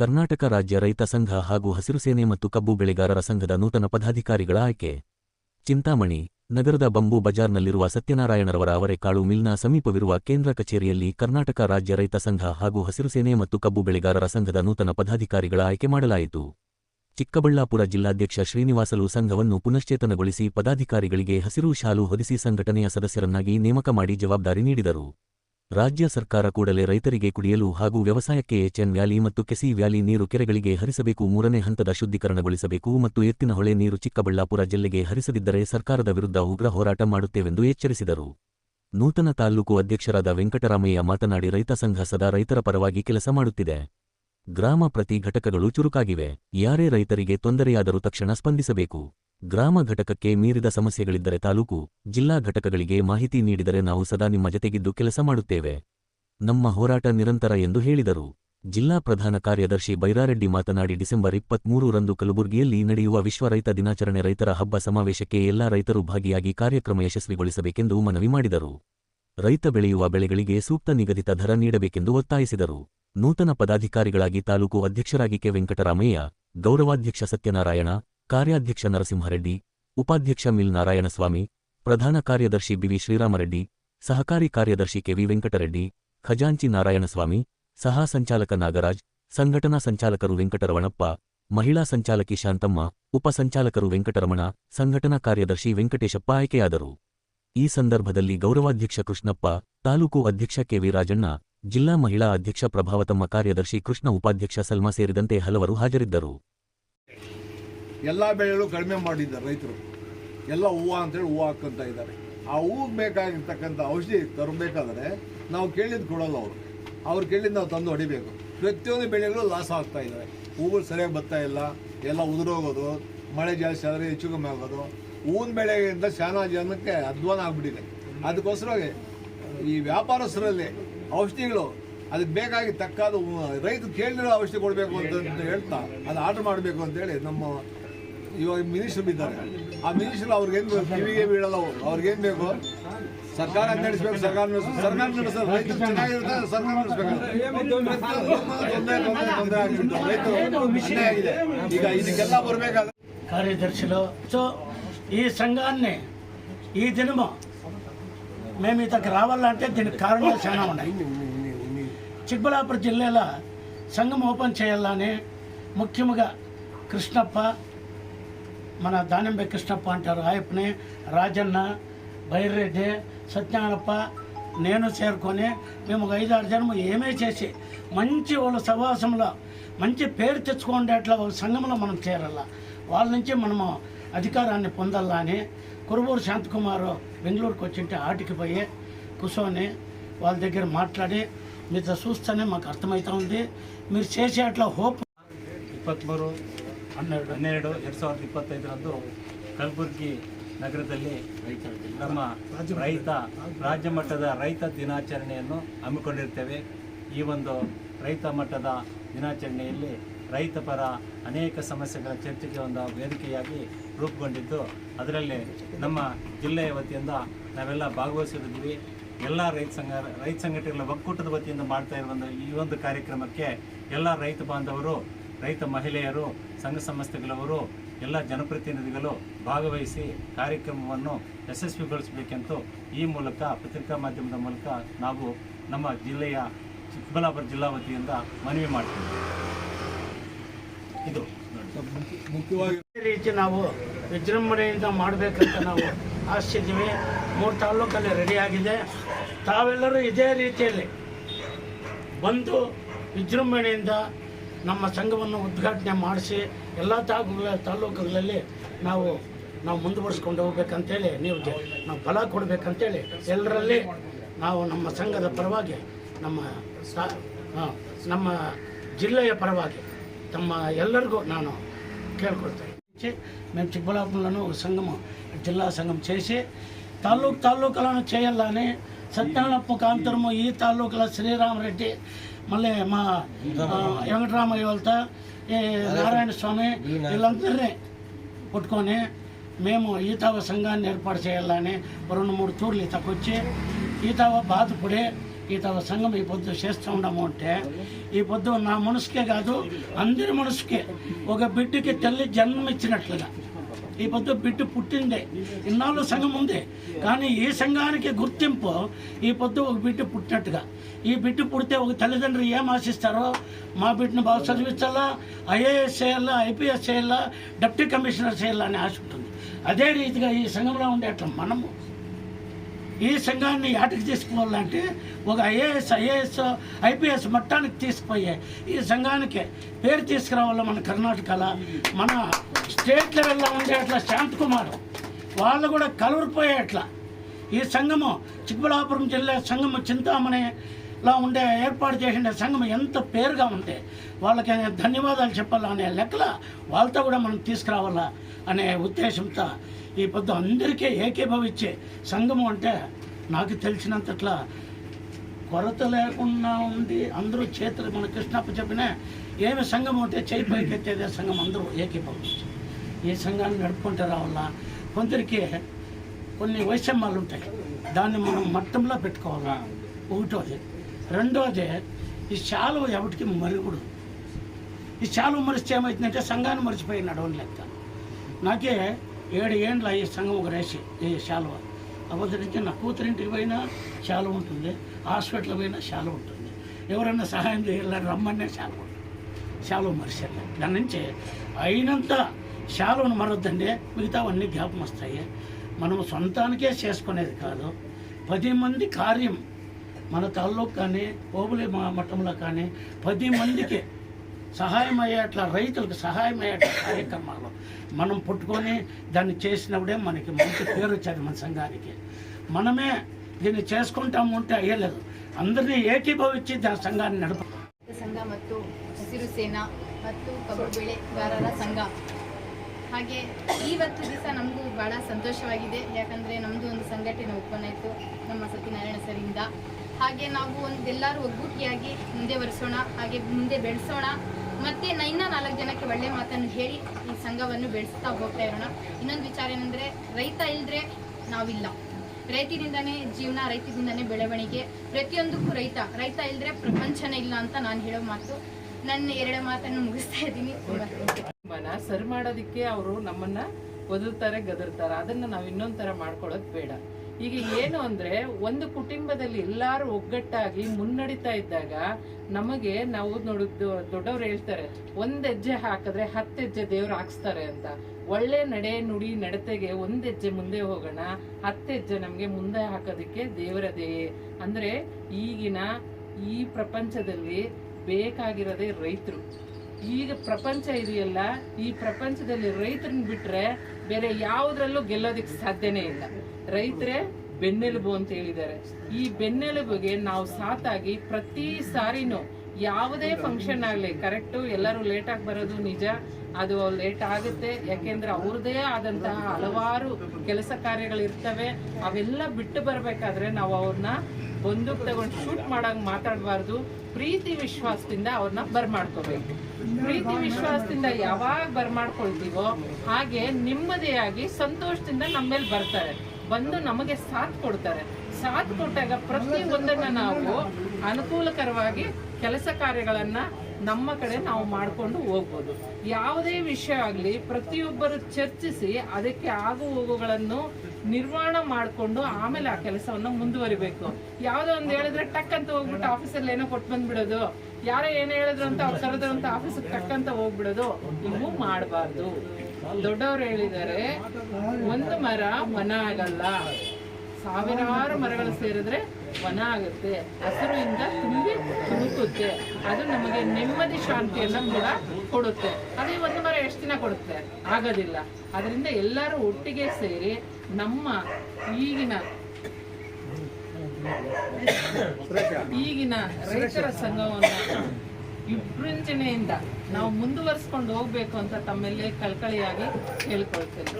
ಕರ್ನಾಟಕ ರಾಜ್ಯ ರೈತ ಸಂಘ ಹಾಗೂ ಹಸಿರು ಸೇನೆ ಮತ್ತು ಕಬ್ಬು ಬೆಳೆಗಾರರ ಸಂಘದ ನೂತನ ಪದಾಧಿಕಾರಿಗಳ ಆಯ್ಕೆ. ಚಿಂತಾಮಣಿ, ನಗರದ ಬಂಬು ಬಜಾರ್ನಲ್ಲಿರುವ ಸತ್ಯನಾರಾಯಣರವರ ಅವರೆಕಾಳು ಮಿಲ್ನ ಸಮೀಪವಿರುವ ಕೇಂದ್ರ ಕಚೇರಿಯಲ್ಲಿ ಕರ್ನಾಟಕ ರಾಜ್ಯ ರೈತ ಸಂಘ ಹಾಗೂ ಹಸಿರು ಸೇನೆ ಮತ್ತು ಕಬ್ಬು ಬೆಳೆಗಾರರ ಸಂಘದ ನೂತನ ಪದಾಧಿಕಾರಿಗಳ ಆಯ್ಕೆ ಮಾಡಲಾಯಿತು. ಚಿಕ್ಕಬಳ್ಳಾಪುರ ಜಿಲ್ಲಾಧ್ಯಕ್ಷ ಶ್ರೀನಿವಾಸಲು ಸಂಘವನ್ನು ಪುನಶ್ಚೇತನಗೊಳಿಸಿ ಪದಾಧಿಕಾರಿಗಳಿಗೆ ಹಸಿರು ಶಾಲು ಹೊದಿಸಿ ಸಂಘಟನೆಯ ಸದಸ್ಯರನ್ನಾಗಿ ನೇಮಕ ಮಾಡಿ ಜವಾಬ್ದಾರಿ ನೀಡಿದರು. ರಾಜ್ಯ ಸರ್ಕಾರ ಕೂಡಲೇ ರೈತರಿಗೆ ಕುಡಿಯಲು ಹಾಗೂ ವ್ಯವಸಾಯಕ್ಕೆ ಎಚ್ಎನ್ ವ್ಯಾಲಿ ಮತ್ತು ಕೆಸಿ ವ್ಯಾಲಿ ನೀರು ಕೆರೆಗಳಿಗೆ ಹರಿಸಬೇಕು ಮೂರನೇ ಹಂತದ ಶುದ್ಧೀಕರಣಗೊಳಿಸಬೇಕು ಮತ್ತು ಎತ್ತಿನಹೊಳೆ ನೀರು ಚಿಕ್ಕಬಳ್ಳಾಪುರ ಜಿಲ್ಲೆಗೆ ಹರಿಸದಿದ್ದರೆ ಸರ್ಕಾರದ ವಿರುದ್ಧ ಉಗ್ರ ಹೋರಾಟ ಮಾಡುತ್ತೇವೆಂದು ಎಚ್ಚರಿಸಿದರು. ನೂತನ ತಾಲ್ಲೂಕು ಅಧ್ಯಕ್ಷರಾದ ವೆಂಕಟರಾಮಯ್ಯ ಮಾತನಾಡಿ ರೈತ ಸಂಘ ಸದಾ ರೈತರ ಪರವಾಗಿ ಕೆಲಸ ಮಾಡುತ್ತಿದೆ. ಗ್ರಾಮ ಪ್ರತಿ ಘಟಕಗಳು ಚುರುಕಾಗಿವೆ. ಯಾರೇ ರೈತರಿಗೆ ತೊಂದರೆಯಾದರೂ ತಕ್ಷಣ ಸ್ಪಂದಿಸಬೇಕು. ಗ್ರಾಮ ಘಟಕಕ್ಕೆ ಮೀರಿದ ಸಮಸ್ಯೆಗಳಿದ್ದರೆ ತಾಲೂಕು ಜಿಲ್ಲಾ ಘಟಕಗಳಿಗೆ ಮಾಹಿತಿ ನೀಡಿದರೆ ನಾವು ಸದಾ ನಿಮ್ಮ ಜತೆಗಿದ್ದು ಕೆಲಸ ಮಾಡುತ್ತೇವೆ. ನಮ್ಮ ಹೋರಾಟ ನಿರಂತರ ಎಂದು ಹೇಳಿದರು. ಜಿಲ್ಲಾ ಪ್ರಧಾನ ಕಾರ್ಯದರ್ಶಿ ಬೈರಾರೆಡ್ಡಿ ಮಾತನಾಡಿ, ಡಿಸೆಂಬರ್ ಇಪ್ಪತ್ಮೂರು ರಂದು ಕಲಬುರಗಿಯಲ್ಲಿ ನಡೆಯುವ ವಿಶ್ವ ರೈತ ದಿನಾಚರಣೆ ರೈತರ ಹಬ್ಬ ಸಮಾವೇಶಕ್ಕೆ ಎಲ್ಲಾ ರೈತರು ಭಾಗಿಯಾಗಿ ಕಾರ್ಯಕ್ರಮ ಯಶಸ್ವಿಗೊಳಿಸಬೇಕೆಂದು ಮನವಿ ಮಾಡಿದರು. ರೈತ ಬೆಳೆಯುವ ಬೆಳೆಗಳಿಗೆ ಸೂಕ್ತ ನಿಗದಿತ ದರ ನೀಡಬೇಕೆಂದು ಒತ್ತಾಯಿಸಿದರು. ನೂತನ ಪದಾಧಿಕಾರಿಗಳಾಗಿ ತಾಲೂಕು ಅಧ್ಯಕ್ಷರಾಗಿ ಕೆ ವೆಂಕಟರಾಮಯ್ಯ, ಗೌರವಾಧ್ಯಕ್ಷ ಸತ್ಯನಾರಾಯಣ ಕಾರ್ಯಾಧ್ಯಕ್ಷ ನರಸಿಂಹರೆಡ್ಡಿ, ಉಪಾಧ್ಯಕ್ಷ ಮಿಲ್ ನಾರಾಯಣಸ್ವಾಮಿ ಪ್ರಧಾನ ಕಾರ್ಯದರ್ಶಿ ಬಿವಿ ಶ್ರೀರಾಮರೆಡ್ಡಿ, ಸಹಕಾರಿ ಕಾರ್ಯದರ್ಶಿ ಕೆವಿ ವೆಂಕಟರೆಡ್ಡಿ, ಖಜಾಂಚಿ ನಾರಾಯಣಸ್ವಾಮಿ, ಸಹ ಸಂಚಾಲಕ ನಾಗರಾಜ್, ಸಂಘಟನಾ ಸಂಚಾಲಕರು ವೆಂಕಟರಮಣಪ್ಪ, ಮಹಿಳಾ ಸಂಚಾಲಕಿ ಶಾಂತಮ್ಮ, ಉಪ ಸಂಚಾಲಕರು ವೆಂಕಟರಮಣ, ಸಂಘಟನಾ ಕಾರ್ಯದರ್ಶಿ ವೆಂಕಟೇಶಪ್ಪ ಆಯ್ಕೆಯಾದರು. ಈ ಸಂದರ್ಭದಲ್ಲಿ ಗೌರವಾಧ್ಯಕ್ಷ ಕೃಷ್ಣಪ್ಪ, ತಾಲೂಕು ಅಧ್ಯಕ್ಷ ಕೆವಿ ರಾಜಣ್ಣ, ಜಿಲ್ಲಾ ಮಹಿಳಾ ಅಧ್ಯಕ್ಷ ಪ್ರಭಾವತಮ್ಮ ಕಾರ್ಯದರ್ಶಿ ಕೃಷ್ಣ ಉಪಾಧ್ಯಕ್ಷ ಸಲ್ಮಾ ಸೇರಿದಂತೆ ಹಲವರು ಹಾಜರಿದ್ದರು. ಎಲ್ಲ ಬೆಳೆಗಳು ಕಡಿಮೆ ಮಾಡಿದ್ದಾರೆ ರೈತರು. ಎಲ್ಲ ಹೂವು ಅಂತೇಳಿ ಹೂವು ಹಾಕ್ಕೊಂತ ಇದ್ದಾರೆ. ಆ ಹೂವಿಗೆ ಬೇಕಾಗಿರ್ತಕ್ಕಂಥ ಔಷಧಿ ತರಬೇಕಾದ್ರೆ ನಾವು ಕೇಳಿದ್ದು ಕೊಡೋಲ್ಲ ಅವರು. ಅವ್ರು ಕೇಳಿದ್ದು ನಾವು ತಂದು ಹೊಡಿಬೇಕು. ಪ್ರತಿಯೊಂದು ಬೆಳೆಗಳು ಲಾಸ್ ಆಗ್ತಾ ಇದ್ದಾರೆ ಹೂಗಳು ಸರಿಯಾಗಿ ಬರ್ತಾ ಇಲ್ಲ. ಎಲ್ಲ ಉದುರೋಗೋದು, ಮಳೆ ಜಾಸ್ತಿ ಆದರೆ ಹೆಚ್ಚು ಕಮ್ಮಿ ಆಗೋದು. ಹೂವಿನ ಬೆಳೆಗಿಂತ ಶಾನಾ ಜನಕ್ಕೆ ಅಧ್ವಾನ ಆಗ್ಬಿಟ್ಟಿದೆ. ಅದಕ್ಕೋಸ್ಕರವಾಗಿ ಈ ವ್ಯಾಪಾರಸ್ಥರಲ್ಲಿ ಔಷಧಿಗಳು ಅದಕ್ಕೆ ಬೇಕಾಗಿ ತಕ್ಕಾದ ರೈತ ಕೇಳಿರೋ ಔಷಧಿ ಕೊಡಬೇಕು ಅಂತ ಹೇಳ್ತಾ, ಅದು ಆರ್ಡರ್ ಮಾಡಬೇಕು ಅಂತೇಳಿ ನಮ್ಮ ಇವಾಗ ಮಿನಿಸ್ಟರ್ ಇದ್ದಾರೆ ಆ ಮಿನಿಸ್ಟರ್ ಅವ್ರಿಗೇನು ಬೇಕು ಕಿವಿಗೆ ಬೀಳಲ್ಲ ಅವರು ಅವ್ರಿಗೇನು ಬೇಕು ಸರ್ಕಾರ ನಡೆಸ್ಬೇಕು ಸರ್ಕಾರ ನಡೆಸ್ಬೇಕು ಸರ್ಕಾರ ನಡೆಸಲ್ಲ ರೈತರು ಚೆನ್ನಾಗಿರುತ್ತೆ ಸರ್ಕಾರ ನಡೆಸ್ಬೇಕು ತೊಂದರೆ ತೊಂದರೆ ತೊಂದರೆ ಆಗಿಬಿಟ್ಟು ರೈತರು ಅನ್ಯಾಯ ಆಗಿದೆ ಈಗ ಇದಕ್ಕೆಲ್ಲ ಬರಬೇಕಾದ್ರೆ కార్యదర్శులు సో ఈ సంఘాన్ని ఈ దినము మేము ఇతనికి రావాలంటే దీనికి కారణాలు చాలా ఉన్నాయి చిక్కబళ్ళాపురం జిల్లాలో సంఘం ఓపెన్ చేయాలని ముఖ్యంగా కృష్ణప్ప మన దానింబె కృష్ణప్ప అంటారు. ఆయప్పని రాజన్న బైరెడ్డి సత్యనారప్ప నేను చేరుకొని మేము ఒక ఐదారు జన్మ ఏమే చేసి మంచి వాళ్ళ సవాసంలో మంచి పేరు తెచ్చుకోండి అట్లా సంఘంలో మనం చేరాల. వాళ్ళ నుంచి మనము అధికారాన్ని పొందాలా అని కురుబూరు శాంతకుమారు బెంగళూరుకు వచ్చింటే ఆటికి పోయి కూర్చొని వాళ్ళ దగ్గర మాట్లాడి మీతో చూస్తేనే మాకు అర్థమవుతా ఉంది. మీరు చేసే అట్లా హోప్ ఇప్పటి ಹನ್ನೆರಡು ಹನ್ನೆರಡು, ಎರಡು ಸಾವಿರದ ಇಪ್ಪತ್ತೈದರಂದು ಕಲಬುರಗಿ ನಗರದಲ್ಲಿ ನಮ್ಮ ರೈತ, ರಾಜ್ಯ ಮಟ್ಟದ ರೈತ ದಿನಾಚರಣೆಯನ್ನು ಹಮ್ಮಿಕೊಂಡಿರ್ತೇವೆ. ಈ ಒಂದು ರೈತ ಮಟ್ಟದ ದಿನಾಚರಣೆಯಲ್ಲಿ ರೈತ ಪರ ಅನೇಕ ಸಮಸ್ಯೆಗಳ ಚರ್ಚೆಗೆ ಒಂದು ವೇದಿಕೆಯಾಗಿ ರೂಪುಗೊಂಡಿದ್ದು, ಅದರಲ್ಲಿ ನಮ್ಮ ಜಿಲ್ಲೆಯ ವತಿಯಿಂದ ನಾವೆಲ್ಲ ಭಾಗವಹಿಸಿದ್ವಿ ಎಲ್ಲ ರೈತ ಸಂಘ, ರೈತ ಸಂಘಟನೆಗಳ ಒಕ್ಕೂಟದ ವತಿಯಿಂದ ಮಾಡ್ತಾ ಇರುವಂಥ ಈ ಒಂದು ಕಾರ್ಯಕ್ರಮಕ್ಕೆ ಎಲ್ಲ ರೈತ ಬಾಂಧವರು ರೈತ ಮಹಿಳೆಯರು, ಸಂಘ ಸಂಸ್ಥೆಗಳವರು, ಎಲ್ಲ ಜನಪ್ರತಿನಿಧಿಗಳು ಭಾಗವಹಿಸಿ ಕಾರ್ಯಕ್ರಮವನ್ನು ಯಶಸ್ವಿಗೊಳಿಸಬೇಕೆಂದು ಈ ಮೂಲಕ ಪತ್ರಿಕಾ ಮಾಧ್ಯಮದ ಮೂಲಕ ನಾವು ನಮ್ಮ ಜಿಲ್ಲೆಯ ಚಿಕ್ಕಬಳ್ಳಾಪುರ ಜಿಲ್ಲಾ ವತಿಯಿಂದ ಮನವಿ ಮಾಡ್ತೀವಿ. ಇದು ಮುಖ್ಯವಾಗಿ ರೀತಿ ನಾವು ವಿಜೃಂಭಣೆಯಿಂದ ಮಾಡಬೇಕಂತ ನಾವು ಆಶಿಸಿದ್ದೀವಿ ಮೂರು ತಾಲ್ಲೂಕಲ್ಲಿ ರೆಡಿಯಾಗಿದೆ ತಾವೆಲ್ಲರೂ ಇದೇ ರೀತಿಯಲ್ಲಿ ಬಂದು ವಿಜೃಂಭಣೆಯಿಂದ ನಮ್ಮ ಸಂಘವನ್ನು ಉದ್ಘಾಟನೆ ಮಾಡಿಸಿ ಎಲ್ಲ ತಾಲೂಕುಗಳ ತಾಲೂಕುಗಳಲ್ಲಿ ನಾವು ನಾವು ಮುಂದುವರಿಸ್ಕೊಂಡು ಹೋಗ್ಬೇಕಂತೇಳಿ ನೀವು ನಾವು ಫಲ ಕೊಡಬೇಕಂತೇಳಿ ಎಲ್ಲರಲ್ಲಿ ನಾವು ನಮ್ಮ ಸಂಘದ ಪರವಾಗಿ ನಮ್ಮ ನಮ್ಮ ಜಿಲ್ಲೆಯ ಪರವಾಗಿ ತಮ್ಮ ಎಲ್ಲರಿಗೂ ನಾನು ಕೇಳ್ಕೊಳ್ತೇನೆ. మేము ಚಿಕ್ಕಬಳ್ಳಾಪುರನೂ ಸಂಘಮ ಜಿಲ್ಲಾ సంఘం చేసి తాలూకు తాలూకులను చేయాలని సత్యనప్ప ಈ ఈ ಶ್ರೀರಾಮ ರೆಡ್ಡಿ మళ్ళీ మా వెంకటరామయ్య వాళ్ళతో ఈ నారాయణ స్వామి వీళ్ళందరినీ పుట్టుకొని మేము ఈతావ సంఘాన్ని ఏర్పాటు చేయాలని రెండు మూడు తూర్లు ఈతకొచ్చి ఈతావ బాధపడి ఇతవ సంఘం ఈ పొద్దు చేస్తూ ఉండము అంటే ఈ పొద్దు నా మనసుకే కాదు అందరి మనసుకే ఒక బిడ్డకి తల్లి జన్మ ఇచ్చినట్లుగా ఈ పొద్దు బిడ్డ పుట్టిందే. ఇన్నాళ్ళు సంఘం ఉంది. కానీ ఈ సంఘానికి గుర్తింపు ఈ పొద్దు ఒక బిడ్డ పుట్టినట్టుగా. ఈ బిడ్డ పుడితే ఒక తల్లిదండ్రులు ఏం ఆశిస్తారో మా బిడ్డను బాగా చదివించాలా? ఐఏఎస్ చేయాలా? ఐపీఎస్ చేయాలా? డిప్యూటీ కమిషనర్ చేయాలా అని ఆశ ఉంటుంది. అదే రీతిగా ఈ సంఘంలో ఉండే అట్లా మనము ఈ సంఘాన్ని ఆటకి తీసుకోవాలంటే ఒక ఐఏఎస్ ఐఏఎస్ ఐపీఎస్ మట్టానికి తీసుకుపోయే ఈ సంఘానికి పేరు తీసుకురావాలి మన కర్ణాటకలో? మన స్టేట్ లెవెల్లో ఉండే అట్లా శాంత్ కుమార్. వాళ్ళు కూడా కలవరిపోయే అట్లా. ఈ సంఘము చిక్కబళ్ళాపురం జిల్లా సంఘము చింతామణిలో ఉండే ఏర్పాటు చేసిన సంఘం ఎంత పేరుగా ఉంటే వాళ్ళకి ధన్యవాదాలు చెప్పాలా అనే లెక్కల వాళ్ళతో కూడా మనం తీసుకురావాలా అనే ఉద్దేశంతో ఈ పొద్దు అందరికీ ఏకీభవించే సంఘము అంటే నాకు తెలిసినంతట్లా కొరత లేకుండా ఉండి అందరూ చేతులు మన కృష్ణప్ప చెప్పిన ఏమి సంఘం ఉంటే చేయి పైకెత్తేదే సంఘం అందరూ ఏకీభవించు. ఈ సంఘాన్ని నడుపుకుంటూ రావాలా. కొందరికి కొన్ని వైషమ్యాలు ఉంటాయి. దాన్ని మనం మట్టంలో పెట్టుకోవాలా? ఒకటోది. రెండోది ఈ శాలువ ఎవరికి మరుగుడు. ఈ శాలువ మరిస్తే ఏమవుతుందంటే సంఘాన్ని మరిచిపోయి నడవని లెక్క నాకే ఏడు ఏండ్ల ఈ సంఘం ఒక రేసి ఈ శాలువ. అబద్ధరించి నా కూతురింటికి పోయినా శాలువ ఉంటుంది హాస్పిటల్ పోయినా శాలువ ఉంటుంది. ఎవరైనా సహాయం చేయాలని రమ్మనే శాలువ ఉంటుంది. శాలువ మరిచాను దాని నుంచి అయినంత శాలువను మరొద్దండి. మిగతావన్నీ జ్ఞాపం వస్తాయి. మనము సొంతానికే చేసుకునేది కాదు. పది మంది కార్యం మన తాలూకు కానీ ఓబులి మా మఠంలో కానీ పది మందికి సహాయం అయ్యేట్ల రైతులకు సహాయం అయ్యేట్ల కార్యక్రమాలు మనం పుట్టుకొని దాన్ని చేసినప్పుడే మనకి మంచి పేరు వచ్చేది మన సంఘానికి మనమే దీన్ని చేసుకుంటాము అంటే అయ్యలేదు అందరినీ ఏకీభవించి దాని సంఘాన్ని నడప ಸಂಘ ಮತ್ತು ಹಸಿರು ಸೇನಾ ಮತ್ತು ಕಬ್ಬು ಬೆಳೆಗಾರರ ಸಂಘ ಹಾಗೆ ಇವತ್ತು ದಿವಸ ನಮಗೂ ಭಾಳ ಸಂತೋಷವಾಗಿದೆ. ಯಾಕಂದರೆ ನಮ್ಮದು ಒಂದು ಸಂಘಟನೆ ಓಪನ್ ಆಯಿತು ನಮ್ಮ ಸತ್ಯನಾರಾಯಣ ಸರಿಂದ ಹಾಗೆ ನಾವು ಒಂದೆಲ್ಲರೂ ಒಗ್ಗೂಟಿಯಾಗಿ ಮುಂದೆ ಬರೆಸೋಣ ಹಾಗೆ ಮುಂದೆ ಬೆಳೆಸೋಣ. ಮತ್ತು ಇನ್ನೂ ನಾಲ್ಕು ಜನಕ್ಕೆ ಒಳ್ಳೆ ಮಾತನ್ನು ಹೇಳಿ ಈ ಸಂಘವನ್ನು ಬೆಳೆಸ್ತಾ ಹೋಗ್ತಾ ಇರೋಣ. ಇನ್ನೊಂದು ವಿಚಾರ ಏನಂದರೆ, ರೈತ ಇಲ್ಲದ್ರೆ ನಾವಿಲ್ಲ. ರೈತರಿಂದನೇ ಜೀವನ ರೈತದಿಂದನೇ ಬೆಳವಣಿಗೆ. ಪ್ರತಿಯೊಂದಕ್ಕೂ ರೈತ ರೈತ ಇಲ್ಲದ್ರೆ ಪ್ರಪಂಚನೇ ಇಲ್ಲ ಅಂತ ನಾನು ಹೇಳೋ ಮಾತು. ನನ್ನ ಎರಡು ಮಾತನ್ನು ಮುಗಿಸ್ತಾ ಇದ್ದೀನಿ. ಮನ ಸರಿ ಮಾಡೋದಕ್ಕೆ ಅವರು ನಮ್ಮನ್ನ ಒದರ್ತಾರೆ, ಗದರ್ತಾರೆ. ಅದನ್ನ ನಾವು ಇನ್ನೊಂದ್ ತರ ಬೇಡ. ಈಗ ಏನು ಅಂದ್ರೆ ಒಂದು ಕುಟುಂಬದಲ್ಲಿ ಎಲ್ಲಾರು ಒಗ್ಗಟ್ಟಾಗಿ ಮುನ್ನಡಿತಾ ಇದ್ದಾಗ ನಮಗೆ ನಾವು ನೋಡುದು ದೊಡ್ಡವ್ರು ಹೇಳ್ತಾರೆ, ಒಂದ್ ಹೆಜ್ಜೆ ಹಾಕಿದ್ರೆ ಹತ್ತು ಹೆಜ್ಜೆ ದೇವ್ರು ಹಾಕ್ಸ್ತಾರೆ ಅಂತ. ಒಳ್ಳೆ ನಡೆ ನುಡಿ ನಡತೆಗೆ ಒಂದ್ ಹೆಜ್ಜೆ ಮುಂದೆ ಹೋಗೋಣ, ಹತ್ತು ಹೆಜ್ಜೆ ನಮ್ಗೆ ಮುಂದೆ ಹಾಕೋದಕ್ಕೆ ದೇವರದೇ. ಅಂದ್ರೆ ಈಗಿನ ಈ ಪ್ರಪಂಚದಲ್ಲಿ ಬೇಕಾಗಿರೋದೇ ರೈತರು. ಈಗ ಪ್ರಪಂಚ ಇದೆಯಲ್ಲ ಈ ಪ್ರಪಂಚದಲ್ಲಿ ರೈತರನ್ನ ಬಿಟ್ರೆ ಬೇರೆ ಯಾವುದ್ರಲ್ಲೂ ಗೆಲ್ಲೋದಕ್ಕೆ ಸಾಧ್ಯನೇ ಇಲ್ಲ. ರೈತರೇ ಬೆನ್ನೆಲುಬು ಅಂತ ಹೇಳಿದ್ದಾರೆ. ಈ ಬೆನ್ನೆಲುಬಿಗೆ ನಾವು ಸಾತಾಗಿ ಪ್ರತಿ ಸಾರಿನೂ ಯಾವುದೇ ಫಂಕ್ಷನ್ ಆಗಲಿ ಕರೆಕ್ಟು ಎಲ್ಲರೂ ಲೇಟಾಗಿ ಬರೋದು ನಿಜ. ಅದು ಲೇಟ್ ಆಗುತ್ತೆ ಯಾಕೆಂದ್ರೆ ಅವ್ರದ್ದೇ ಆದಂತಹ ಹಲವಾರು ಕೆಲಸ ಕಾರ್ಯಗಳು ಇರ್ತವೆ. ಅವೆಲ್ಲ ಬಿಟ್ಟು ಬರಬೇಕಾದ್ರೆ ನಾವು ಅವ್ರನ್ನ ಬಂದೂಕ್ ತಗೊಂಡು ಶೂಟ್ ಮಾಡಂಗ್ ಮಾತಾಡಬಾರ್ದು. ಪ್ರೀತಿ ವಿಶ್ವಾಸದಿಂದ ಅವ್ರನ್ನ ಬರ್ಮಾಡ್ಕೋಬೇಕು. ಪ್ರೀತಿ ವಿಶ್ವಾಸದಿಂದ ಯಾವಾಗ ಬರ್ಮಾಡ್ಕೊಳ್ತೀವೋ ಹಾಗೆ ನೆಮ್ಮದಿಯಾಗಿ ಸಂತೋಷದಿಂದ ನಮ್ಮೇಲೆ ಬರ್ತಾರೆ. ಬಂದು ನಮಗೆ ಸಾಥ್ ಕೊಡ್ತಾರೆ. ಸಾಥ್ ಕೊಟ್ಟಾಗ ಪ್ರತಿ ಒಂದನ್ನ ನಾವು ಅನುಕೂಲಕರವಾಗಿ ಕೆಲಸ ಕಾರ್ಯಗಳನ್ನ ನಮ್ಮ ಕಡೆ ನಾವು ಮಾಡಿಕೊಂಡು ಹೋಗ್ಬೋದು. ಯಾವುದೇ ವಿಷಯ ಆಗಲಿ, ಪ್ರತಿಯೊಬ್ಬರು ಚರ್ಚಿಸಿ ಅದಕ್ಕೆ ಆಗು ಹೋಗುಗಳನ್ನು ನಿರ್ವಹಣ ಮಾಡಿಕೊಂಡು ಆಮೇಲೆ ಆ ಕೆಲಸವನ್ನು ಮುಂದುವರಿಬೇಕು. ಯಾವುದೋ ಒಂದು ಹೇಳಿದ್ರೆ ಟಕ್ ಅಂತ ಹೋಗ್ಬಿಟ್ಟು ಆಫೀಸಲ್ಲಿ ಏನೋ ಕೊಟ್ಟು ಬಂದ್ಬಿಡೋದು. ಯಾರೋ ಏನು ಹೇಳಿದ್ರು ಅಂತ ಅವ್ರು ಕರೆದ್ರು ಅಂತ ಆಫೀಸಿಗೆ ಟಕ್ ಅಂತ ಹೋಗ್ಬಿಡೋದು. ಇವು ಮಾಡಬಾರ್ದು. ದೊಡ್ಡವರು ಹೇಳಿದ್ದಾರೆ, ಒಂದು ಮರ ಮನ ಆಗಲ್ಲ. ಸಾವಿರಾರು ಮರಗಳು ಸೇರಿದ್ರೆ ವನ ಆಗುತ್ತೆ. ಹಸಿರುಯಿಂದ ತುಂಬಿ ತುಳುಕುತ್ತೆ. ಅದು ನಮಗೆ ನೆಮ್ಮದಿ ಶಾಂತಿಯನ್ನ ಕೂಡ ಕೊಡುತ್ತೆ. ಅದೇ ಒಂದು ಮರ ಎಷ್ಟು ದಿನ ಕೊಡುತ್ತೆ? ಆಗೋದಿಲ್ಲ. ಅದರಿಂದ ಎಲ್ಲರೂ ಒಟ್ಟಿಗೆ ಸೇರಿ ನಮ್ಮ ಈಗಿನ ಈಗಿನ ರೈತರ ಸಂಘವನ್ನು ವಿಜೃಂಭಣೆಯಿಂದ ನಾವು ಮುಂದುವರಿಸ್ಕೊಂಡು ಹೋಗ್ಬೇಕು ಅಂತ ತಮ್ಮಲ್ಲಿ ಕಳ್ಕಳಿಯಾಗಿ ಹೇಳ್ಕೊಳ್ತೇನೆ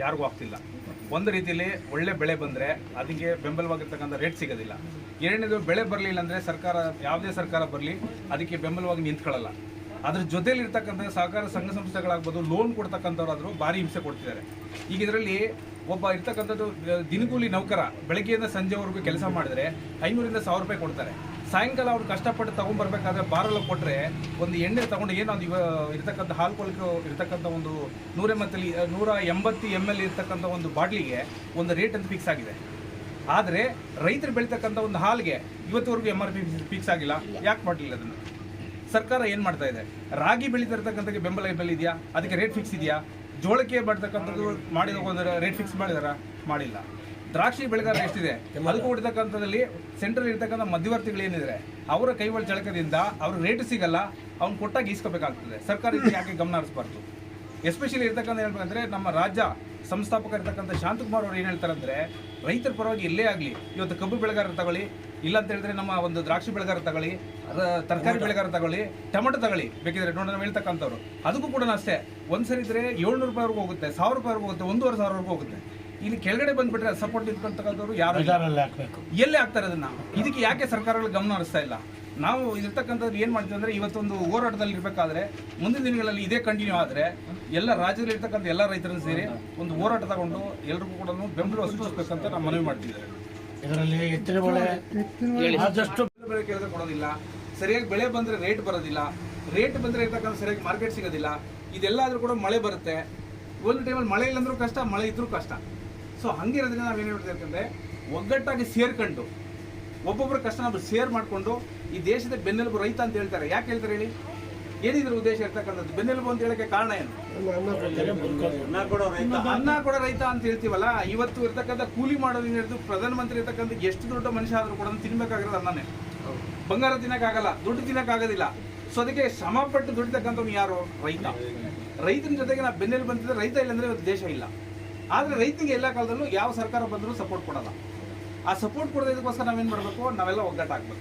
ಯಾರಿಗೂ ಆಗ್ತಿಲ್ಲ. ಒಂದು ರೀತಿಯಲ್ಲಿ ಒಳ್ಳೆ ಬೆಳೆ ಬಂದರೆ ಅದಕ್ಕೆ ಬೆಂಬಲವಾಗಿರ್ತಕ್ಕಂಥ ರೇಟ್ ಸಿಗೋದಿಲ್ಲ. ಎರಡನೇದು ಬೆಳೆ ಬರಲಿಲ್ಲ ಅಂದರೆ ಸರ್ಕಾರ, ಯಾವುದೇ ಸರ್ಕಾರ ಬರಲಿ, ಅದಕ್ಕೆ ಬೆಂಬಲವಾಗಿ ನಿಂತ್ಕೊಳ್ಳಲ್ಲ. ಅದ್ರ ಜೊತೆಲಿ ಇರ್ತಕ್ಕಂಥ ಸಹಕಾರ ಸಂಘ ಸಂಸ್ಥೆಗಳಾಗ್ಬೋದು ಲೋನ್ ಕೊಡ್ತಕ್ಕಂಥವ್ರಾದ್ರು ಭಾರಿ ಹಿಂಸೆ ಕೊಡ್ತಿದ್ದಾರೆ. ಈಗ ಇದರಲ್ಲಿ ಒಬ್ಬ ಇರ್ತಕ್ಕಂಥದ್ದು ದಿನಗೂಲಿ ನೌಕರ ಬೆಳಗ್ಗೆಯಿಂದ ಸಂಜೆವರೆಗೂ ಕೆಲಸ ಮಾಡಿದ್ರೆ ಐನೂರಿಂದ ಸಾವಿರ ರೂಪಾಯಿ ಕೊಡ್ತಾರೆ. ಸಾಯಂಕಾಲ ಅವ್ರು ಕಷ್ಟಪಟ್ಟು ತಗೊಂಡ್ಬರ್ಬೇಕಾದ್ರೆ ಬಾರಲ್ಲ ಕೊಟ್ಟರೆ ಒಂದು ಎಣ್ಣೆ ತಗೊಂಡು ಏನೋ ಒಂದು ಇರ್ತಕ್ಕಂಥ ಹಾಲು ಕೊಳಕು ಇರ್ತಕ್ಕಂಥ ಒಂದು ನೂರ ಎಂಬತ್ತಲ್ಲಿ ನೂರ ಎಂಬತ್ತು ಎಂ ಎಲ್ ಇರ್ತಕ್ಕಂಥ ಒಂದು ಬಾಟ್ಲಿಗೆ ಒಂದು ರೇಟ್ ಅಂತ ಫಿಕ್ಸ್ ಆಗಿದೆ. ಆದರೆ ರೈತರು ಬೆಳೀತಕ್ಕಂಥ ಒಂದು ಹಾಲಿಗೆ ಇವತ್ತುವರೆಗೂ ಎಂ ಆರ್ ಪಿ ಫಿಕ್ಸ್ ಆಗಿಲ್ಲ. ಯಾಕೆ ಮಾಡಲಿಲ್ಲ ಅದನ್ನು? ಸರ್ಕಾರ ಏನು ಮಾಡ್ತಾ ಇದೆ? ರಾಗಿ ಬೆಳೀತಿರ್ತಕ್ಕಂಥ ಬೆಂಬಲ ಬೆಲೆ ಇದೆಯಾ ಅದಕ್ಕೆ ರೇಟ್ ಫಿಕ್ಸ್ ಇದೆಯಾ? ಜೋಳಕ್ಕೆ ಬರ್ತಕ್ಕಂಥದ್ದು ಮಾಡಿದ ರೇಟ್ ಫಿಕ್ಸ್ ಮಾಡಿದಾರ? ಮಾಡಿಲ್ಲ. ದ್ರಾಕ್ಷಿ ಬೆಳೆಗಾರ ಎಷ್ಟಿದೆ? ಅದಕ್ಕೂ ಹೊಡಿತಕ್ಕಂಥದ್ದಲ್ಲಿ ಸೆಂಟ್ರಲ್ ಇರ್ತಕ್ಕಂಥ ಮಧ್ಯವರ್ತಿಗಳು ಏನಿದ್ರೆ ಅವರ ಕೈವಳ ಚಳಕದಿಂದ ಅವ್ರ ರೇಟ್ ಸಿಗಲ್ಲ ಅವ್ನು ಕೊಟ್ಟಾಗ ಈಸ್ಕೋಬೇಕಾಗ್ತದೆ. ಸರ್ಕಾರ ಇದಕ್ಕೆ ಯಾಕೆ ಗಮನ ಹರಿಸಬಾರ್ದು? ಎಸ್ಪೆಷಲಿ ಇರ್ತಕ್ಕಂಥ ಹೇಳ್ಬೇಕಂದ್ರೆ ನಮ್ಮ ರಾಜ್ಯ ಸಂಸ್ಥಾಪಕ ಇರ್ತಕ್ಕಂಥ ಶಾಂತಕುಮಾರ್ ಅವರು ಏನು ಹೇಳ್ತಾರೆ ಅಂದ್ರೆ ರೈತರ ಪರವಾಗಿ ಎಲ್ಲೇ ಆಗಲಿ ಇವತ್ತು ಕಬ್ಬು ಬೆಳೆಗಾರರು ತಗೊಳ್ಳಿ ಇಲ್ಲ ಅಂತ ಹೇಳಿದ್ರೆ ನಮ್ಮ ಒಂದು ದ್ರಾಕ್ಷಿ ಬೆಳೆಗಾರ ತಗೊಳ್ಳಿ ತರಕಾರಿ ಬೆಳೆಗಾರ ತಗೊಳ್ಳಿ ಟೊಮೆಟೊ ತಗೊಳ್ಳಿ ಬೇಕಿದ್ರೆ ನೋಡಿ ನಾವು ಹೇಳ್ತಕ್ಕಂಥವ್ರು. ಅದಕ್ಕೂ ಕೂಡ ಅಷ್ಟೇ ಒಂದ್ಸರಿ ಇದ್ರೆ ಏಳ್ನೂರು ರೂಪಾಯಿವರೆಗೂ ಹೋಗುತ್ತೆ ಸಾವಿರ ರೂಪಾಯಿವರೆಗೂ ಹೋಗುತ್ತೆ ಒಂದೂವರೆ ಸಾವಿರವರೆಗೂ ಹೋಗುತ್ತೆ. ಇಲ್ಲಿ ಕೆಳಗಡೆ ಬಂದ್ಬಿಟ್ರೆ ಸಪೋರ್ಟ್ ನಿಂತ್ಕೊಂತಕ್ಕಂಥವ್ರು ಯಾರು. ಎಲ್ಲಿ ಆಗ್ತಾರೆ ಅದನ್ನ. ಇದಕ್ಕೆ ಯಾಕೆ ಸರ್ಕಾರಗಳು ಗಮನ ಹರಿಸ್ತಾ ಇಲ್ಲ? ನಾವು ಇರ್ತಕ್ಕಂಥದ್ದು ಏನು ಮಾಡ್ತೀವಿ ಅಂದರೆ ಇವತ್ತೊಂದು ಹೋರಾಟದಲ್ಲಿ ಇರಬೇಕಾದ್ರೆ ಮುಂದಿನ ದಿನಗಳಲ್ಲಿ ಇದೇ ಕಂಟಿನ್ಯೂ ಆದರೆ ಎಲ್ಲ ರಾಜ್ಯದಲ್ಲಿ ಇರ್ತಕ್ಕಂಥ ಎಲ್ಲ ರೈತರನ್ನು ಸೇರಿ ಒಂದು ಹೋರಾಟ ತಗೊಂಡು ಎಲ್ರಿಗೂ ಕೂಡ ಬೆಂಬಲ ಸೂಚಿಸಬೇಕಂತ ನಾವು ಮನವಿ ಮಾಡ್ತಿದ್ದಾರೆ ಇದರಲ್ಲಿ ಎತ್ತಿನ ಬೆಳೆ ಆದಷ್ಟು ಬೆಳೆ ಕೇಳಿದ್ರೆ ಕೊಡೋದಿಲ್ಲ. ಸರಿಯಾಗಿ ಬೆಳೆ ಬಂದ್ರೆ ರೇಟ್ ಬರೋದಿಲ್ಲ. ರೇಟ್ ಬಂದ್ರೆ ಇರ್ತಕ್ಕಂಥ ಸರಿಯಾಗಿ ಮಾರ್ಕೆಟ್ ಸಿಗೋದಿಲ್ಲ. ಇದೆಲ್ಲ ಆದ್ರೂ ಕೂಡ ಮಳೆ ಬರುತ್ತೆ. ಒಂದು ಟೈಮಲ್ಲಿ ಮಳೆ ಇಲ್ಲಂದ್ರೂ ಕಷ್ಟ ಮಳೆ ಇದ್ರೂ ಕಷ್ಟ. ಸೊ ಹಂಗಿರೋದ್ರಿಂದ ನಾವೇನು ಹೇಳ್ತಾ ಅಂತಂದರೆ ಒಗ್ಗಟ್ಟಾಗಿ ಸೇರ್ಕೊಂಡು ಒಬ್ಬೊಬ್ಬರ ಕಷ್ಟ ನಾವು ಶೇರ್ ಮಾಡಿಕೊಂಡು ಈ ದೇಶದ ಬೆನ್ನೆಲುಬು ರೈತ ಅಂತ ಹೇಳ್ತಾರೆ. ಯಾಕೆ ಹೇಳ್ತಾರೆ ಹೇಳಿ? ಏನಿದ್ರ ಉದ್ದೇಶ ಇರ್ತಕ್ಕಂಥದ್ದು? ಬೆನ್ನೆಲುಬು ಅಂತ ಹೇಳಕ್ಕೆ ಕಾರಣ ಏನು? ಅನ್ನ ಕೊಡೋ ರೈತ. ಅಂತ ಹೇಳ್ತೀವಲ್ಲ ಇವತ್ತು ಇರ್ತಕ್ಕಂಥ ಕೂಲಿ ಮಾಡೋದ್ರಿಂದ ಹಿಡಿದು ಪ್ರಧಾನಮಂತ್ರಿ ಇರ್ತಕ್ಕಂಥ ಎಷ್ಟು ದೊಡ್ಡ ಮನುಷ್ಯ ಆದ್ರೂ ಕೂಡ ತಿನ್ಬೇಕಾಗಿರೋದು ಅನ್ನನೇ. ಬಂಗಾರ ತಿನ್ನಕ್ಕಾಗಲ್ಲ ದುಡ್ಡು ತಿನ್ನಕ್ಕಾಗೋದಿಲ್ಲ ಸೊ ಅದಕ್ಕೆ ಶ್ರಮಪಟ್ಟು ದುಡಿತಕ್ಕಂಥವ್ನು ಯಾರು? ರೈತ. ರೈತನ ಜೊತೆಗೆ ನಾವು ಬೆನ್ನೆಲು ಬಂತಿದ್ರೆ ರೈತ ಇಲ್ಲಂದ್ರೆ ಇವತ್ತು ದೇಶ ಇಲ್ಲ. ಆದ್ರೆ ರೈತನಿಗೆ ಎಲ್ಲ ಕಾಲದಲ್ಲೂ ಯಾವ ಸರ್ಕಾರ ಬಂದರೂ ಸಪೋರ್ಟ್ ಕೊಡಲ್ಲ. ಆ ಸಪೋರ್ಟ್ ಕೊಡೋದಕ್ಕೋಸ್ಕರ ನಾವೇನ್ ಮಾಡಬೇಕು? ನಾವೆಲ್ಲ ಒಗ್ಗಟ್ಟಾಗಬೇಕು.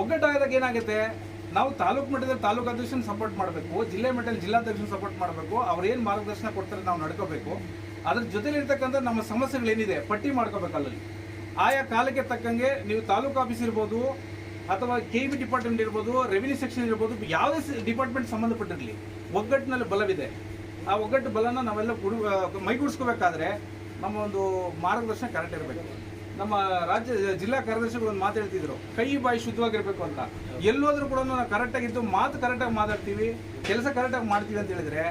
ಒಗ್ಗಟ್ಟಾದಾಗ ಏನಾಗುತ್ತೆ? ನಾವು ತಾಲೂಕು ಮಟ್ಟದಲ್ಲಿ ತಾಲೂಕು ಅಧ್ಯಕ್ಷನ ಸಪೋರ್ಟ್ ಮಾಡಬೇಕು, ಜಿಲ್ಲೆ ಮಟ್ಟದಲ್ಲಿ ಜಿಲ್ಲಾಧ್ಯಕ್ಷನ ಸಪೋರ್ಟ್ ಮಾಡಬೇಕು, ಅವ್ರು ಏನು ಮಾರ್ಗದರ್ಶನ ಕೊಡ್ತಾರೆ ನಾವು ನಡ್ಕೋಬೇಕು. ಅದ್ರ ಜೊತೆಲಿ ಇರ್ತಕ್ಕಂಥ ನಮ್ಮ ಸಮಸ್ಯೆಗಳೇನಿದೆ ಪಟ್ಟಿ ಮಾಡ್ಕೋಬೇಕು ಅಲ್ಲಲ್ಲಿ ಆಯಾ ಕಾಲಕ್ಕೆ ತಕ್ಕಂಗೆ ನೀವು ತಾಲೂಕು ಆಫೀಸ್ ಇರ್ಬೋದು, ಅಥವಾ ಕೆ ಬಿ ಡಿಪಾರ್ಟ್ಮೆಂಟ್ ಇರ್ಬೋದು ರೆವಿನ್ಯೂ ಸೆಕ್ಷನ್ ಇರ್ಬೋದು, ಯಾವುದೇ ಡಿಪಾರ್ಟ್ಮೆಂಟ್ ಸಂಬಂಧಪಟ್ಟಿರಲಿ, ಒಗ್ಗಟ್ಟಿನಲ್ಲಿ ಬಲವಿದೆ. ಆ ಒಗ್ಗಟ್ಟು ಬಲನ ನಾವೆಲ್ಲ ಕುಡು ಮೈಗೂಡಿಸ್ಕೋಬೇಕಾದ್ರೆ ನಮ್ಮ ಒಂದು ಮಾರ್ಗದರ್ಶನ ಕರೆಕ್ಟ್ ಇರಬೇಕು. ನಮ್ಮ ರಾಜ್ಯ ಜಿಲ್ಲಾ ಕಾರ್ಯದರ್ಶಿಗಳು ಒಂದು ಮಾತು ಹೇಳ್ತಿದ್ರು. ಕೈ ಬಾಯಿ ಶುದ್ಧವಾಗಿರ್ಬೇಕು ಅಂತ. ಎಲ್ಲೋದ್ರೂ ಕೂಡ ನಾವು ಕರೆಕ್ಟಾಗಿದ್ದು ಮಾತು ಕರೆಕ್ಟಾಗಿ ಮಾತಾಡ್ತೀವಿ, ಕೆಲಸ ಕರೆಕ್ಟಾಗಿ ಮಾಡ್ತೀವಿ ಅಂತ ಹೇಳಿದ್ರೆ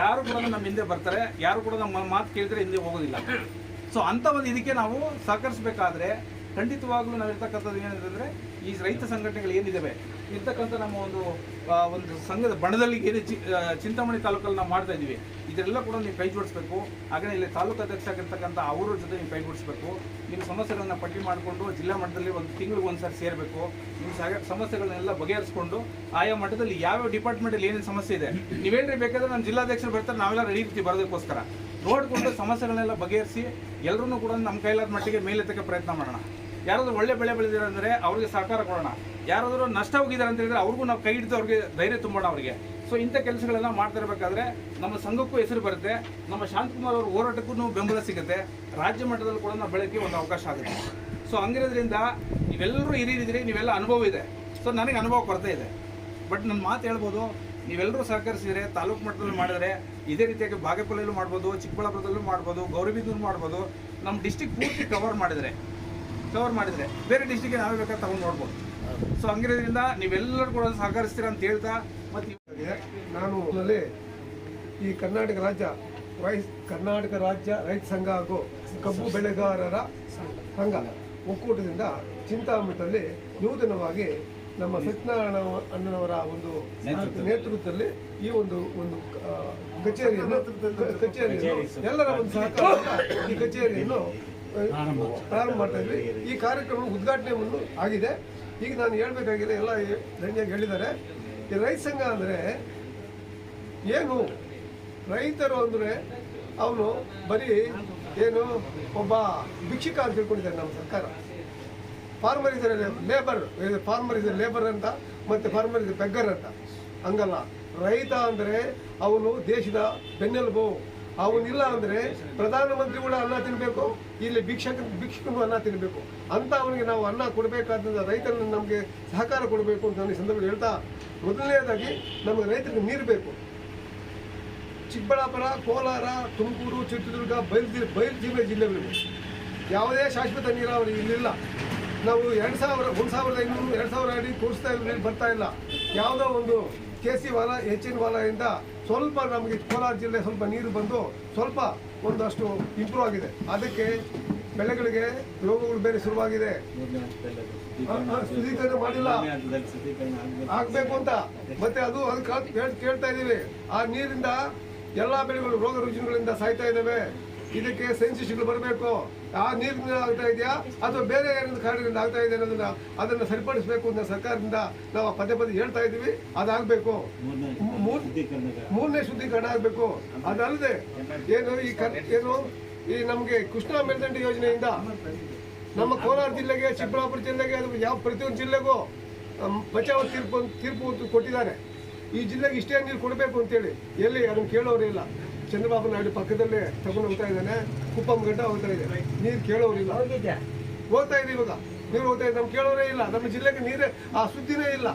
ಯಾರು ಕೂಡ ನಮ್ಮ ಹಿಂದೆ ಬರ್ತಾರೆ, ಯಾರು ಕೂಡ ನಮ್ಮ ಮಾತು ಕೇಳಿದ್ರೆ ಹಿಂದೆ ಹೋಗೋದಿಲ್ಲ. ಸೊ ಅಂತ ಒಂದು ಇದಕ್ಕೆ ನಾವು ಸಹಕರಿಸಬೇಕಾದ್ರೆ ಖಂಡಿತವಾಗ್ಲೂ ನಾವು ಇರ್ತಕ್ಕಂಥದ್ದು ಏನಂತಂದ್ರೆ ಈ ರೈತ ಸಂಘಟನೆಗಳು ಏನಿದ್ದಾವೆ ಇರ್ತಕ್ಕಂಥ ನಮ್ಮ ಒಂದು ಒಂದು ಸಂಘದ ಬಣದಲ್ಲಿ ಏನು ಚಿ- ಚಿಂತಾಮಣಿ ತಾಲೂಕಲ್ಲಿ ನಾವು ಮಾಡ್ತಾ ಇದ್ದೀವಿ, ಇದೆಲ್ಲ ಕೂಡ ನೀವು ಕೈ ಜೋಡಿಸ್ಬೇಕು. ಹಾಗೆ ಇಲ್ಲಿ ತಾಲೂಕು ಅಧ್ಯಕ್ಷ ಆಗಿರ್ತಕ್ಕಂಥ ಅವರ ಜೊತೆ ನೀವು ಕೈ ಜೋಡಿಸ್ಬೇಕು. ನಿಮ್ಮ ಸಮಸ್ಯೆಗಳನ್ನ ಪಟ್ಟಿ ಮಾಡಿಕೊಂಡು ಜಿಲ್ಲಾ ಮಟ್ಟದಲ್ಲಿ ಒಂದು ತಿಂಗಳಿಗೆ ಸಾರಿ ಸೇರಬೇಕು. ನಿಮ್ಮ ಸಮಸ್ಯೆಗಳನ್ನೆಲ್ಲ ಬಗೆಹರಿಸ್ಕೊಂಡು ಆಯಾ ಮಟ್ಟದಲ್ಲಿ ಯಾವ್ಯಾವ ಡಿಪಾರ್ಟ್ಮೆಂಟಲ್ಲಿ ಏನೇನು ಸಮಸ್ಯೆ ಇದೆ ನೀವೇನ್ರಿ ಬೇಕಾದ್ರೆ ನಮ್ಮ ಜಿಲ್ಲಾಧ್ಯಕ್ಷರು ಬರ್ತಾರೆ, ನಾವೆಲ್ಲ ರೆಡಿ ಇರ್ತೀವಿ ಬರೋದಕ್ಕೋಸ್ಕರ. ನೋಡಿಕೊಂಡು ಸಮಸ್ಯೆಗಳನ್ನೆಲ್ಲ ಬಗೆಹರಿಸಿ ಎಲ್ಲರೂ ಕೂಡ ನಮ್ಮ ಕೈಲಾದ ಮಟ್ಟಿಗೆ ಮೇಲೆತ್ತಕ್ಕೆ ಪ್ರಯತ್ನ ಮಾಡೋಣ. ಯಾರಾದರೂ ಒಳ್ಳೆ ಬೆಳೆ ಬೆಳೆದಿರೋ ಅಂದರೆ ಅವ್ರಿಗೆ ಸಹಕಾರ ಕೊಡೋಣ. ಯಾರಾದರೂ ನಷ್ಟ ಹೋಗಿದ್ದಾರೆ ಅಂತ ಹೇಳಿದ್ರೆ ಅವ್ರಿಗೂ ನಾವು ಕೈ ಹಿಡಿದು ಅವ್ರಿಗೆ ಧೈರ್ಯ ತುಂಬೋಣ ಅವರಿಗೆ. ಸೊ ಇಂಥ ಕೆಲಸಗಳನ್ನ ಮಾಡ್ತಾ ಇರಬೇಕಾದ್ರೆ ನಮ್ಮ ಸಂಘಕ್ಕೂ ಹೆಸರು ಬರುತ್ತೆ. ನಮ್ಮ ಶಾಂತಕುಮಾರ್ ಅವ್ರ ಹೋರಾಟಕ್ಕೂ ಬೆಂಬಲ ಸಿಗುತ್ತೆ. ರಾಜ್ಯ ಮಟ್ಟದಲ್ಲಿ ಕೂಡ ನಾವು ಬೆಳಗ್ಗೆ ಒಂದು ಅವಕಾಶ ಆಗುತ್ತೆ. ಸೊ ಹಂಗಿರೋದ್ರಿಂದ ನೀವೆಲ್ಲರೂ ಹಿರಿಯರಿದ್ದೀರಿ, ನೀವೆಲ್ಲ ಅನುಭವ ಇದೆ. ಸೊ ನನಗೆ ಅನುಭವ ಕೊರತೆ ಇದೆ. ಬಟ್ ನನ್ನ ಮಾತು ಹೇಳ್ಬೋದು, ನೀವೆಲ್ಲರೂ ಸಹಕರಿಸಿದರೆ, ತಾಲೂಕು ಮಟ್ಟದಲ್ಲಿ ಮಾಡಿದರೆ ಇದೇ ರೀತಿಯಾಗಿ ಬಾಗೇಪಲ್ಲಿಯಲ್ಲೂ ಮಾಡ್ಬೋದು, ಚಿಕ್ಕಬಳ್ಳಾಪುರದಲ್ಲೂ ಮಾಡ್ಬೋದು, ಗೌರಿಬಿದೂರು ಮಾಡ್ಬೋದು. ನಮ್ಮ ಡಿಸ್ಟಿಕ್ ಪೂರ್ತಿ ಕವರ್ ಮಾಡಿದರೆ. ಕವರ್ ಮಾಡಿದರೆ. ಬೇರೆ ಡಿಸ್ಟಿಕ್ಗೆ ನಾವೇ ಬೇಕಾದ್ರೆ ತಗೊಂಡು ನೋಡ್ಬೋದು. ಸೊ ಹಂಗಿರೋದ್ರಿಂದ ನೀವೆಲ್ಲರೂ ಕೂಡ ಸಹಕರಿಸ್ತೀರ ಅಂತ ಹೇಳ್ತಾ ಮತ್ತೆ. ನಾನು ಈ ಕರ್ನಾಟಕ ರಾಜ್ಯ ರೈತ ಕರ್ನಾಟಕ ರಾಜ್ಯ ರೈತ ಸಂಘ ಹಾಗೂ ಕಬ್ಬು ಬೆಳೆಗಾರರ ಸಂಘ ಒಕ್ಕೂಟದಿಂದ ಚಿಂತಾಮಠದಲ್ಲಿ ನೂತನವಾಗಿ ನಮ್ಮ ಸತ್ಯನಾರಾಯಣ ಅಣ್ಣನವರ ಒಂದು ನೇತೃತ್ವದಲ್ಲಿ. ಈ ಒಂದು ಒಂದು ಕಚೇರಿಯನ್ನು ಕಚೇರಿಯನ್ನು ಎಲ್ಲರ ಒಂದು ಸಹಕಾರ ಈ ಕಚೇರಿಯನ್ನು ಪ್ರಾರಂಭ. ಮಾಡ್ತಾ ಇದ್ವಿ. ಈ ಕಾರ್ಯಕ್ರಮ ಉದ್ಘಾಟನೆ ಒಂದು ಆಗಿದೆ. ಈಗ ನಾನು ಹೇಳ್ಬೇಕಾಗಿದೆ ಎಲ್ಲ ಧನ್ಯಾಗಿ ಹೇಳಿದ್ದಾರೆ. ಈ ರೈತ ಸಂಘ ಅಂದರೆ ಏನು? ರೈತರು ಅಂದರೆ ಅವನು ಬರೀ ಏನು ಒಬ್ಬ ಭಿಕ್ಷಿಕ ಅಂತ ತಿಳ್ಕೊಂಡಿದ್ದಾರೆ ನಮ್ಮ ಸರ್ಕಾರ. Farmer is labour farmer is labour ಅಂತ, ಮತ್ತು ಫಾರ್ಮರ್ ಇಸ್ ಬೆಗ್ಗರ್ ಅಂತ. ಹಂಗಲ್ಲ. ರೈತ ಅಂದರೆ ಅವನು ದೇಶದ ಬೆನ್ನೆಲುಬು. ಅವನಿಲ್ಲ ಅಂದ್ರೆ ಪ್ರಧಾನಮಂತ್ರಿ ಕೂಡ ಅನ್ನ ತಿನ್ಬೇಕು, ಇಲ್ಲಿ ಭಿಕ್ಷಕ ಭಿಕ್ಷಕನು ಅನ್ನ ತಿನ್ಬೇಕು. ಅಂತ ಅವನಿಗೆ ನಾವು ಅನ್ನ ಕೊಡಬೇಕಾದ ರೈತರನ್ನು ನಮಗೆ ಸಹಕಾರ ಕೊಡಬೇಕು ಅಂತ ಈ ಸಂದರ್ಭದಲ್ಲಿ ಹೇಳ್ತಾ, ಮೊದಲನೇದಾಗಿ ನಮಗೆ ರೈತರಿಗೆ ನೀರು ಬೇಕು. ಚಿಕ್ಕಬಳ್ಳಾಪುರ, ಕೋಲಾರ, ತುಮಕೂರು, ಚಿತ್ರದುರ್ಗ ಬಯಲು ಬಯಲು ಜಿಲ್ಲೆಗಳಿವೆ ಯಾವುದೇ ಶಾಶ್ವತ ನೀರಾವರಿ ಇಲ್ಲಿಲ್ಲ. ನಾವು ಎರಡು ಸಾವಿರ ಒಂದು ಸಾವಿರದ ಐನೂರು, ಎರಡು ಸಾವಿರ ಅಡಿ ತೋರಿಸ್ತಾ ಇಲ್ಲ ಬರ್ತಾ ಇಲ್ಲ. ಯಾವುದೋ ಒಂದು ಕೆ ಸಿ ವಾಲ ಹೆಚ್ಚಿನ ವಾಲದಿಂದ ಸ್ವಲ್ಪ ನಮಗೆ ಕೋಲಾರ ಜಿಲ್ಲೆ ಸ್ವಲ್ಪ ನೀರು ಬಂದು ಸ್ವಲ್ಪ ಒಂದಷ್ಟು ಇಂಪ್ರೂವ್ ಆಗಿದೆ. ಅದಕ್ಕೆ ಬೆಳೆಗಳಿಗೆ ರೋಗಗಳು ಬೇರೆ ಶುರುವಾಗಿದೆ. ಶುದ್ಧೀಕರಣ ಮಾಡಿಲ್ಲ. ಆಗ್ಬೇಕು ಅಂತ. ಮತ್ತೆ ಅದು ಅದಕ್ಕೆ ಕೇಳ್ತಾ ಇದ್ದೀವಿ. ಆ ನೀರಿಂದ ಎಲ್ಲಾ ಬೆಳೆಗಳು ರೋಗ ರುಜಿನಗಳಿಂದ ಸಾಯ್ತಾ ಇದ್ದಾವೆ. ಇದಕ್ಕೆ ಸೆನ್ಸಿಸ್ಗಳು ಬರಬೇಕು. ಆ ನೀರಿನಿಂದ ಆಗ್ತಾ ಇದೆಯಾ? ಅಥವಾ ಬೇರೆ ಏನಾದ್ರು ಕಾರಣದಿಂದ ಆಗ್ತಾ ಇದೆ ಅನ್ನೋದನ್ನ ಅದನ್ನು ಸರಿಪಡಿಸಬೇಕು ಅಂತ ಸರ್ಕಾರದಿಂದ ನಾವು ಪದೇ ಪದೇ ಹೇಳ್ತಾ ಇದೀವಿ ಅದಾಗಬೇಕು. ಮೂರನೇ ಶುದ್ಧೀಕರಣ ಆಗಬೇಕು. ಅದಲ್ಲದೆ ಏನು ಈ ಏನು ಈ ನಮಗೆ ಕೃಷ್ಣಾ ಮೇಲ್ದಂಡೆ ಯೋಜನೆಯಿಂದ ನಮ್ಮ ಕೋಲಾರ ಜಿಲ್ಲೆಗೆ, ಚಿಕ್ಕಬಳ್ಳಾಪುರ ಜಿಲ್ಲೆಗೆ, ಅದು ಯಾವ ಪ್ರತಿಯೊಂದು ಜಿಲ್ಲೆಗೂ ಬಚಾವ ತೀರ್ಪು ತೀರ್ಪು ಕೊಟ್ಟಿದ್ದಾರೆ. ಈ ಜಿಲ್ಲೆಗೆ ಇಷ್ಟೇ ನೀರು ಕೊಡಬೇಕು ಅಂತೇಳಿ ಎಲ್ಲಿ ಅದನ್ನು ಕೇಳೋರು ಇಲ್ಲ. ಚಂದ್ರಬಾಬು ನಾಯ್ಡು ಪಕ್ಕದಲ್ಲೇ ತಗೊಂಡು ಹೋಗ್ತಾ ಇದ್ದಾನೆ. ಕುಪ್ಪಂ ಗಂಟ ಹೋಗ್ತಾ ಇದೆ. ನೀರು ಕೇಳೋರಿಲ್ಲ. ಹೋಗ್ತಾ ಇದೆ ಇವಾಗ. ನೀರು ಹೋಗ್ತಾ ಇದೆ. ನಮ್ಗೆ ಕೇಳೋರೇ ಇಲ್ಲ. ನಮ್ಮ ಜಿಲ್ಲೆಗೆ ನೀರೇ ಆ ಸುದ್ದಿನೇ ಇಲ್ಲ.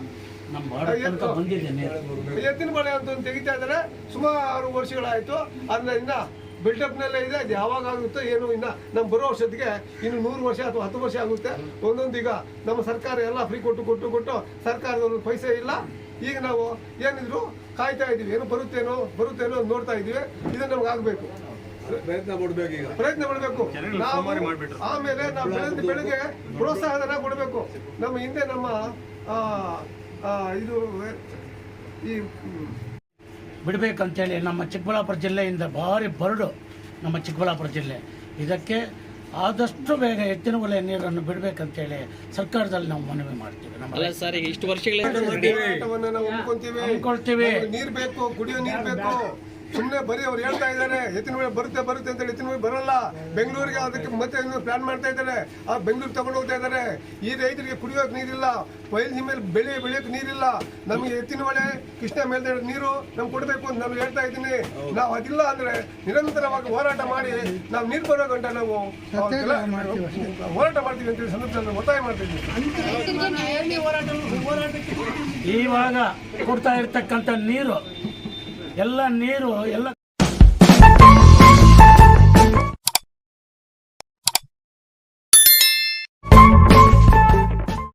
ಎತ್ತಿನ ಮಳೆ ಅಂತ ಒಂದು ತೆಗಿತಾ ಇದ್ದಾರೆ. ಸುಮಾರು ವರ್ಷಗಳಾಯ್ತು. ಅದನ್ನ ಇನ್ನ ಬಿಲ್ಡಪ್ ನಲ್ಲೇ ಇದೆ. ಅದು ಯಾವಾಗ ಆಗುತ್ತೋ ಏನು ಇನ್ನ ನಮ್ಮ ಬರೋ ವರ್ಷದಿಗೆ ಇನ್ನು ನೂರು ವರ್ಷ ಅಥವಾ ಹತ್ತು ವರ್ಷ ಆಗುತ್ತೆ. ಒಂದೊಂದು ಈಗ ನಮ್ಮ ಸರ್ಕಾರ ಎಲ್ಲ ಫ್ರೀ ಕೊಟ್ಟು ಕೊಟ್ಟು ಕೊಟ್ಟು ಸರ್ಕಾರದವರು ಪೈಸೆ ಇಲ್ಲ. ಈಗ ನಾವು ಏನಿದ್ರು ಕಾಯ್ತಾ ಇದೀವಿ ಏನು ಬರುತ್ತೇನೋ ಬರುತ್ತೇನೋ ನೋಡ್ತಾ ಇದೀವಿ ಇದನ್ನ ನಮ್ಗೆ ಆಗ್ಬೇಕು. ಪ್ರಯತ್ನ ಮಾಡಬೇಕು ಈಗ. ಪ್ರಯತ್ನ ಮಾಡಬೇಕು ನಾವು ಆಮೇಲೆ ನಾವು ಬೆಳೆದ ಬೆಳೆಗೆ ಪ್ರೋತ್ಸಾಹನ ಕೊಡಬೇಕು. ನಮ್ಮ ಹಿಂದೆ ನಮ್ಮ ಇದು ಈ ಬಿಡಬೇಕಂತೇಳಿ ನಮ್ಮ ಚಿಕ್ಕಬಳ್ಳಾಪುರ ಜಿಲ್ಲೆಯಿಂದ ಭಾರಿ ಬರಡು ನಮ್ಮ ಚಿಕ್ಕಬಳ್ಳಾಪುರ ಜಿಲ್ಲೆ. ಇದಕ್ಕೆ ಆದಷ್ಟು ಬೇಗ ಎತ್ತಿನ ಒಲೆ ನೀರನ್ನು ಬಿಡಬೇಕಂತೇಳಿ ಸರ್ಕಾರದಲ್ಲಿ ನಾವು ಮನವಿ ಮಾಡ್ತೀವಿ. ನಮ್ಮ ಸರ್ ಈಗ ಇಷ್ಟು ಒಪ್ಕೊಳ್ತೀವಿ. ನಮ್ಗೆ ನೀರ್ ಬೇಕು ಕುಡಿಯೋ ನೀರು ಬೇಕು. ಸುಮ್ಮನೆ ಬರೀ ಅವ್ರು ಹೇಳ್ತಾ ಇದ್ದಾರೆ ಎತ್ತಿನ ಮೇಲೆ ಬರುತ್ತೆ ಬರುತ್ತೆ ಅಂತ ಹೇಳಿ ಎತ್ತಿನ ಮೇಲೆ ಬರಲ್ಲ. ಬೆಂಗಳೂರಿಗೆ ಅದಕ್ಕೆ ಮತ್ತೆ ಪ್ಲಾನ್ ಮಾಡ್ತಾ ಇದ್ದಾರೆ. ಆ ಬೆಂಗಳೂರು ತಗೊಂಡು ಹೋಗ್ತಾ ಇದ್ದಾರೆ. ಈ ರೈತರಿಗೆ ಕುಡಿಯೋಕೆ ನೀರಿಲ್ಲ. ಬಯಲು ಮೇಲೆ ಬೆಳೆ ಬೆಳೆಯೋಕೆ ನೀರಿಲ್ಲ. ನಮಗೆ ಎತ್ತಿನ ಮಳೆ ಕೃಷ್ಣ ಮೇಲೆ ನೀರು ನಮ್ಗೆ ಕೊಡಬೇಕು ಅಂತ ನಾವು ಹೇಳ್ತಾ ಇದ್ದೀನಿ. ನಾವು ಅದಿಲ್ಲ ಅಂದ್ರೆ ನಿರಂತರವಾಗಿ ಹೋರಾಟ ಮಾಡಿ ನಾವು ನೀರು ಬರೋ ಗಂಟ ನಾವು ಹೋರಾಟ ಮಾಡ್ತೀವಿ ಅಂತೇಳಿ ಸಂದರ್ಭದಲ್ಲಿ ಒತ್ತಾಯ ಮಾಡ್ತಿದ್ದೀವಿ ಇವಾಗ ಕೊಡ್ತಾ ಇರ್ತಕ್ಕಂಥ ನೀರು ಎಲ್ಲ ನೀರು ಎಲ್ಲ